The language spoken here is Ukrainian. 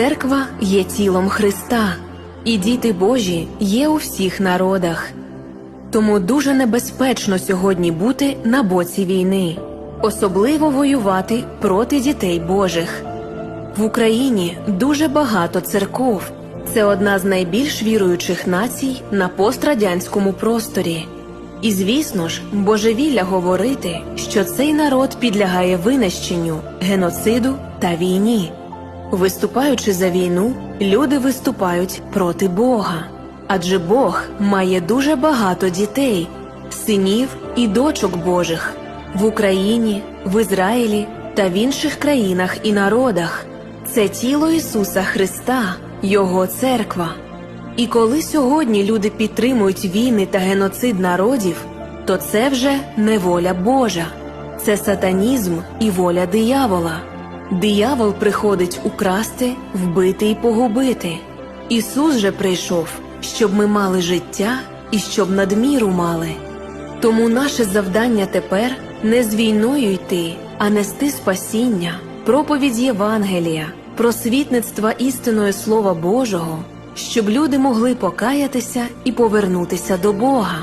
Церква є тілом Христа, і діти Божі є у всіх народах. Тому дуже небезпечно сьогодні бути на боці війни, особливо воювати проти дітей Божих. В Україні дуже багато церков. Це одна з найбільш віруючих націй на пострадянському просторі. І звісно ж, божевілля говорити, що цей народ підлягає винищенню, геноциду та війні. Виступаючи за війну, люди виступають проти Бога. Адже Бог має дуже багато дітей, синів і дочок Божих в Україні, в Ізраїлі та в інших країнах і народах. Це тіло Ісуса Христа, Його церква. І коли сьогодні люди підтримують війни та геноцид народів, то це вже не воля Божа, це сатанізм і воля диявола. Диявол приходить украсти, вбити і погубити. Ісус же прийшов, щоб ми мали життя і щоб надміру мали. Тому наше завдання тепер не з війною йти, а нести спасіння, проповідь Євангелія, просвітництва істиною Слова Божого, щоб люди могли покаятися і повернутися до Бога.